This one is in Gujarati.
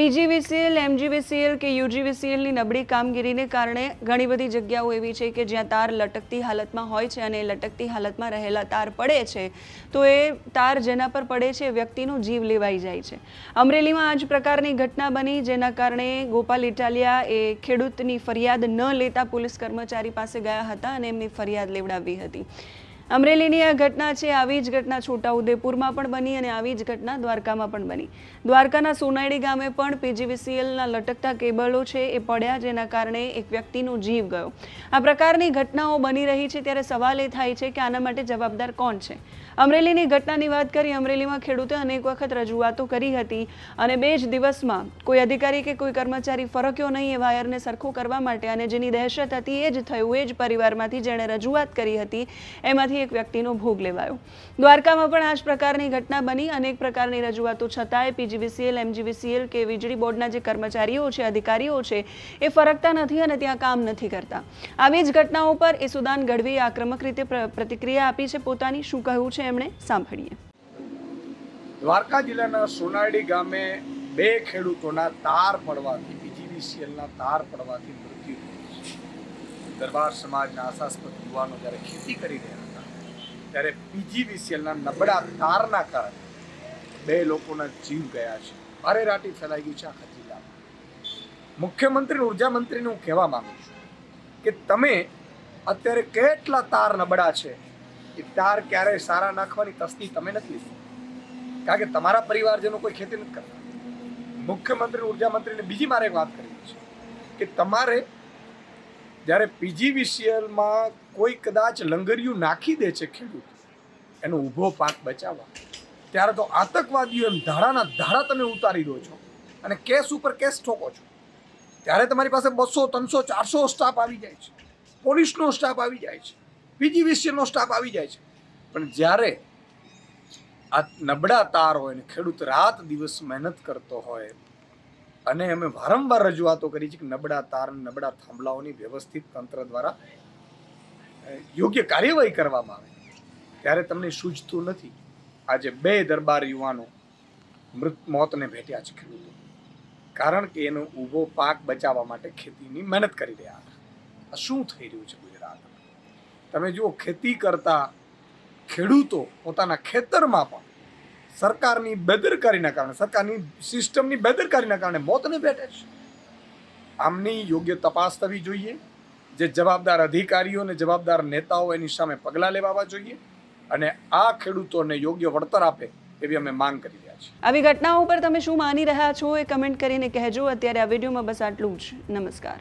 પીજીવીસીએલ, એમજીવીસીએલ કે યુજીવીસીએલની નબળી કામગીરીને કારણે ઘણી બધી જગ્યાઓ એવી છે કે જ્યાં તાર લટકતી હાલતમાં હોય છે અને લટકતી હાલતમાં રહેલા તાર પડે છે, તો એ તાર જેના પર પડે છે વ્યક્તિનો જીવ લેવાઈ જાય છે. અમરેલીમાં આ જ પ્રકારની ઘટના બની જેના કારણે ગોપાલ ઇટાલિયા એ ખેડૂતની ફરિયાદ ન લેતા પોલીસ કર્મચારી પાસે ગયા હતા અને એમની ફરિયાદ લેવડાવી હતી. અમરેલીની આ ઘટના છે, આવી જ ઘટના છોટાઉદેપુરમાં પણ બની અને આવી જ ઘટના દ્વારકામાં પણ બની. દ્વારકાના સોનાયડી ગામે પણ પીજીવીસીએલના લટકતા કેબલો છે, એ પડ્યા જેના કારણે એક વ્યક્તિનો જીવ ગયો. આ પ્રકારની ઘટનાઓ બની રહી છે, ત્યારે સવાલ એ થાય છે કે આના માટે જવાબદાર કોણ છે? અમરેલીની ઘટનાની વાત કરી, અમરેલીમાં ખેડૂતે અનેક વખત રજૂઆતો કરી હતી અને બે જ દિવસમાં કોઈ અધિકારી કે કોઈ કર્મચારી ફરક્યો નહીં, એ વાયરને સરખું કરવા માટે અને જેની દહેશત હતી એ જ થયું, એ જ પરિવારમાંથી જેણે રજૂઆત કરી હતી, એમાંથી એક વ્યક્તિનો ભોગ લેવાયો. દ્વારકામાં પણ આ જ પ્રકારની ઘટના બની. અનેક પ્રકારની રજૂઆતો છતાંય પીજીવીસીએલ, એમજીવીસીએલ કે વીજળી બોર્ડના જે કર્મચારીઓ છે, અધિકારીઓ છે, એ ફરકતા નથી અને ત્યાં કામ નથી કરતા. આવી જ ઘટનાઓ પર એ સુદાન ગઢવીએ આક્રમક રીતે પ્રતિક્રિયા આપી છે. પોતાની શું કહ્યું છે એમણે સાંભળીએ. દ્વારકા જિલ્લાના સોનાડી ગામે બે ખેડૂતોના તાર પડવાથી, પીજીવીસીએલના તાર પડવાથી મૃત્યુ દરબાર સમાજના આશાસ્પદ યુવાનો જ્યારે ખેતી કરી રહ્યા ત્યારે પીજીવીસીએલના નબળા તારના કારણે બે લોકોના જીવ ગયા છે. અરેરાટી ફેલાઈ ગઈ છે આખા જિલ્લામાં. મુખ્યમંત્રી ઊર્જા મંત્રીને હું કહેવા માંગુ છું કે તમે અત્યારે કેટલા તાર નબળા છે એ તાર ક્યારેય સારા નાખવાની તસ્દી તમે નથી લીધી. કારણ કે તમારા પરિવારજનો કોઈ ખેતી નથી કરતા. મુખ્યમંત્રી ઊર્જા મંત્રીને બીજી મારે એક વાત કરવી છે કે તમારે જ્યારે પીજીવીસીએલમાં કોઈ કદાચ લંગરિયું નાખી દે છે ખેડૂત, એનો ઊભો પાક બચાવવા, ત્યારે તો આતંકવાદીઓ એમ ધાડાના ધાડા તમે ઉતારી દો છો અને કેસ ઉપર કેસ ઠોકો છો. ત્યારે તમારી પાસે બસો, ત્રણસો, ચારસો સ્ટાફ આવી જાય છે. પોલીસનો સ્ટાફ આવી જાય છે. પીજીવીસીએલનો સ્ટાફ આવી જાય છે. પણ જ્યારે આ નબળા તાર હોય ને ખેડૂત રાત દિવસ મહેનત કરતો હોય અને અમે વારંવાર રજૂઆતો કરી છે કે નબળા તાર નબળા થાંભલાઓની વ્યવસ્થિત તંત્ર દ્વારા યોગ્ય કાર્યવાહી કરવામાં આવે. ત્યારે તમને સૂઝતું નથી. આજે બે દરબાર યુવાનો મૃત, મોતને ભેટ્યા છે ખેડૂતો. કારણ કે એનો ઊભો પાક બચાવવા માટે ખેતીની મહેનત કરી રહ્યા હતા. આ શું થઈ રહ્યું છે ગુજરાતમાં? તમે જુઓ, ખેતી કરતા ખેડૂતો પોતાના ખેતરમાં પણ સરકારની બેદરકારીના કારણે, સરકારની સિસ્ટમની બેદરકારીના કારણે મોતને ભેટે છે. આમની યોગ્ય તપાસ થવી જોઈએ, જે જવાબદાર અધિકારીઓ અને જવાબદાર નેતાઓ એની સામે પગલાં લેવાવા જોઈએ અને આ ખેડૂતોને યોગ્ય વળતર આપે એવી અમે માંગ કરી રહ્યા છીએ. આવી ઘટનાઓ પર તમે શું માની રહ્યા છો એ કમેન્ટ કરીને કહેજો. અત્યારે આ વિડીયોમાં બસ આટલું જ. નમસ્કાર.